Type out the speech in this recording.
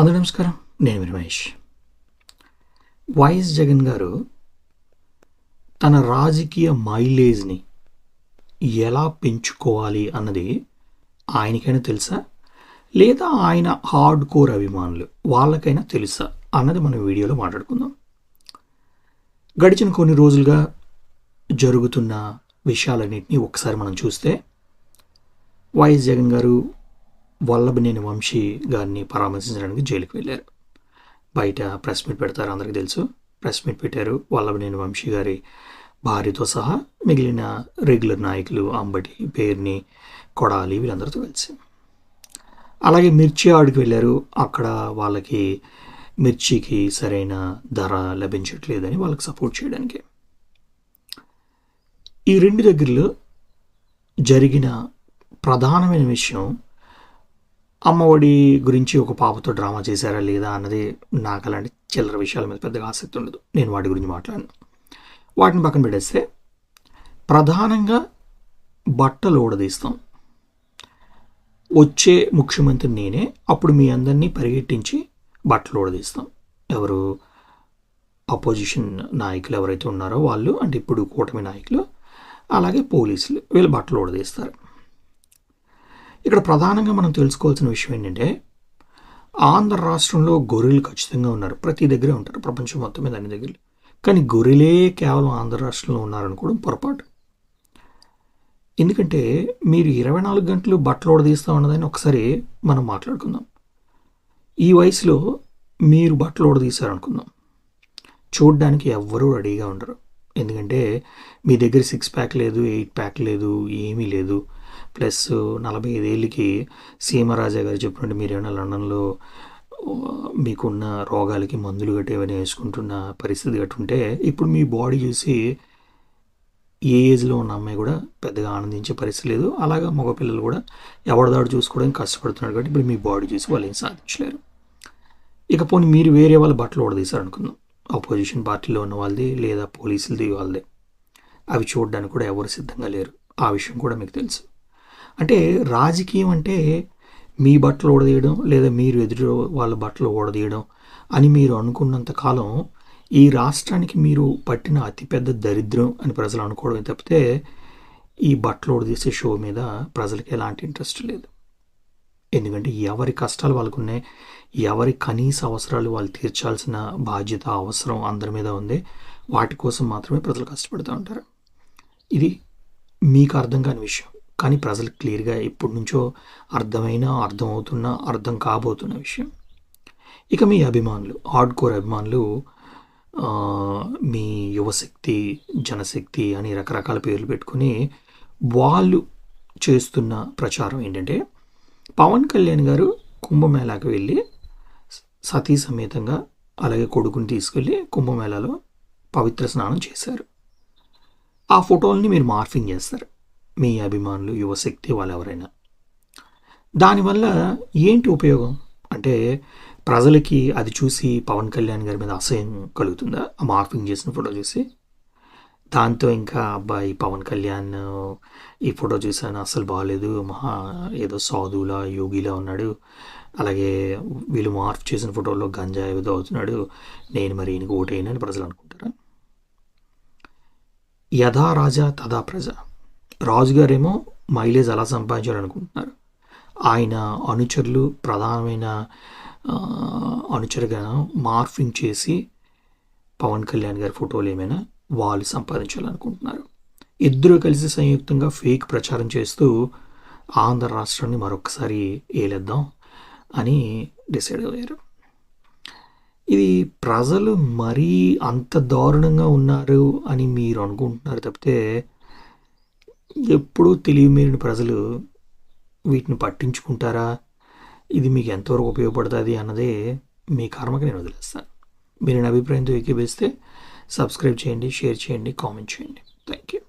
అందరూ నమస్కారం. నేను రమేష్. వైఎస్ జగన్ గారు తన రాజకీయ మైలేజ్ని ఎలా పెంచుకోవాలి అన్నది ఆయనకైనా తెలుసా? లేదా ఆయన హార్డ్ కోర్ అభిమానులు వాళ్ళకైనా తెలుసా? అన్నది మనం వీడియోలో మాట్లాడుకుందాం. గడిచిన కొన్ని రోజులుగా జరుగుతున్న విషయాలన్నింటినీ ఒకసారి మనం చూస్తే వైఎస్ జగన్ గారు వల్లభనేని వంశీ గారిని పరామర్శించడానికి జైలుకి వెళ్ళారు. బయట ప్రెస్ మీట్ పెడతారు అందరికీ తెలుసు. ప్రెస్ మీట్ పెట్టారు వల్లభనేని వంశీ గారి భార్యతో సహా మిగిలిన రెగ్యులర్ నాయకులు అంబటి పేరుని కొడాలి వీళ్ళందరితో కలిసి. అలాగే మిర్చి ఆడికి వెళ్ళారు. అక్కడ వాళ్ళకి మిర్చికి సరైన ధర లభించట్లేదని వాళ్ళకి సపోర్ట్ చేయడానికి. ఈ రెండు దగ్గరలో జరిగిన ప్రధానమైన విషయం అమ్మఒడి గురించి ఒక పాపతో డ్రామా చేశారా లేదా అన్నది నాకు అలాంటి చిల్లర విషయాల మీద పెద్దగా ఆసక్తి ఉండదు. నేను వాటి గురించి మాట్లాడను. వాటిని పక్కన పెట్టేస్తే ప్రధానంగా బట్టలు ఊడదీస్తాం. వచ్చే ముఖ్యమంత్రి నేనే అప్పుడు మీ అందరినీ పరిగెట్టించి బట్టలు ఊడదీస్తాం. ఎవరు? అపోజిషన్ నాయకులు ఎవరైతే ఉన్నారో వాళ్ళు అంటే ఇప్పుడు కూటమి నాయకులు అలాగే పోలీసులు వీళ్ళు బట్టలు ఊడదీస్తారు. ఇక్కడ ప్రధానంగా మనం తెలుసుకోవాల్సిన విషయం ఏంటంటే ఆంధ్ర రాష్ట్రంలో గొర్రెలు ఖచ్చితంగా ఉన్నారు. ప్రతి దగ్గరే ఉంటారు. ప్రపంచం మొత్తం మీద అన్ని దగ్గర కానీ గొర్రెలే కేవలం ఆంధ్ర రాష్ట్రంలో ఉన్నారనుకోవడం పొరపాటు. ఎందుకంటే మీరు ఇరవై నాలుగు గంటలు బట్టలు ఓడదీస్తా ఉన్నదని ఒకసారి మనం మాట్లాడుకుందాం. ఈ వయసులో మీరు బట్టలు ఉడదీశారనుకుందాం. చూడడానికి ఎవ్వరూ రెడీగా ఉండరు. ఎందుకంటే మీ దగ్గర సిక్స్ ప్యాక్ లేదు ఎయిట్ ప్యాక్ లేదు ఏమీ లేదు. ప్లస్ నలభై ఐదేళ్ళకి సీమరాజా గారు చెప్పినట్టు మీరేమైనా లండన్లో మీకున్న రోగాలకి మందులు గట్టి ఏమైనా వేసుకుంటున్న పరిస్థితి గట్టి ఉంటే ఇప్పుడు మీ బాడీ చూసి ఏ ఏజ్లో ఉన్న అమ్మాయి కూడా పెద్దగా ఆనందించే పరిస్థితి లేదు. అలాగా మగపిల్లలు కూడా ఎవరిదాడు చూసుకోవడానికి కష్టపడుతున్నాడు కాబట్టి ఇప్పుడు మీ బాడీ చూసి వాళ్ళు ఏం సాధించలేరు. ఇక మీరు వేరే వాళ్ళ బట్టలు ఓడదీశారు అనుకుందాం అపోజిషన్ పార్టీలో ఉన్న వాళ్ళది లేదా పోలీసులది వాళ్ళదే. అవి చూడడానికి కూడా ఎవరు సిద్ధంగా లేరు. ఆ విషయం కూడా మీకు తెలుసు. అంటే రాజకీయం అంటే మీ బట్టలు ఓడదీయడం లేదా మీరు ఎదురు వాళ్ళ బట్టలు ఓడదీయడం అని మీరు అనుకున్నంత కాలం ఈ రాష్ట్రానికి మీరు పట్టిన అతిపెద్ద దరిద్రం అని ప్రజలు అనుకోవడం తప్పితే ఈ బట్టలు ఓడదీసే షో మీద ప్రజలకి ఎలాంటి ఇంట్రెస్ట్ లేదు. ఎందుకంటే ఎవరి కష్టాలు వాళ్ళకు ఉన్నాయి ఎవరి కనీస అవసరాలు వాళ్ళు తీర్చాల్సిన బాధ్యత అవసరం అందరి మీద ఉంది. వాటి కోసం మాత్రమే ప్రజలు కష్టపడుతూ ఉంటారు. ఇది మీకు అర్థం కాని విషయం. కానీ ప్రజలకు క్లియర్గా ఎప్పటి నుంచో అర్థమైన అర్థమవుతున్న అర్థం కాబోతున్న విషయం. ఇక మీ అభిమానులు హార్డ్ కోర్ అభిమానులు మీ యువశక్తి జనశక్తి అని రకరకాల పేర్లు పెట్టుకుని వాళ్ళు చేస్తున్న ప్రచారం ఏంటంటే పవన్ కళ్యాణ్ గారు కుంభమేళాకి వెళ్ళి సతీ సమేతంగా అలాగే కొడుకుని తీసుకెళ్ళి కుంభమేళాలో పవిత్ర స్నానం చేశారు. ఆ ఫోటోల్ని మీరు మార్ఫింగ్ చేస్తారు. మీ అభిమానులు యువశక్తి వాళ్ళు ఎవరైనా దానివల్ల ఏంటి ఉపయోగం? అంటే ప్రజలకి అది చూసి పవన్ కళ్యాణ్ గారి మీద అసహ్యం కలుగుతుందా? ఆ మార్ఫింగ్ చేసిన ఫోటో చూసి. దాంతో ఇంకా అబ్బాయి పవన్ కళ్యాణ్ ఈ ఫోటో చూసాను అసలు బాగాలేదు మహా ఏదో సాధువులా యోగిలా ఉన్నాడు. అలాగే వీళ్ళు మార్ఫ్ చేసిన ఫోటోలో గంజా ఏదో అవుతున్నాడు. నేను మరి ఈయనకు ఓటేయనని ప్రజలు అనుకుంటారా? యథా రాజా తదా ప్రజ. రాజుగారేమో మైలేజ్ అలా సంపాదించాలనుకుంటున్నారు ఆయన అనుచరులు ప్రధానమైన అనుచరుగా మార్ఫింగ్ చేసి పవన్ కళ్యాణ్ గారి ఫోటోలు ఏమైనా వాళ్ళు సంపాదించాలనుకుంటున్నారు. ఇద్దరు కలిసి సంయుక్తంగా ఫేక్ ప్రచారం చేస్తూ ఆంధ్ర రాష్ట్రాన్ని మరొకసారి ఏలేద్దాం అని డిసైడ్ అయ్యారు. ఇది ప్రజలు మరీ అంత దారుణంగా ఉన్నారు అని మీరు అనుకుంటున్నారు తప్పితే ఎప్పుడూ తెలియమీరిన ప్రజలు వీటిని పట్టించుకుంటారా? ఇది మీకు ఎంతవరకు ఉపయోగపడుతుంది అన్నదే మీ కర్మకి నేను వదిలేస్తాను. మీరు నా అభిప్రాయంతో ఏకీపిస్తే సబ్స్క్రైబ్ చేయండి షేర్ చేయండి కామెంట్ చేయండి. Thank you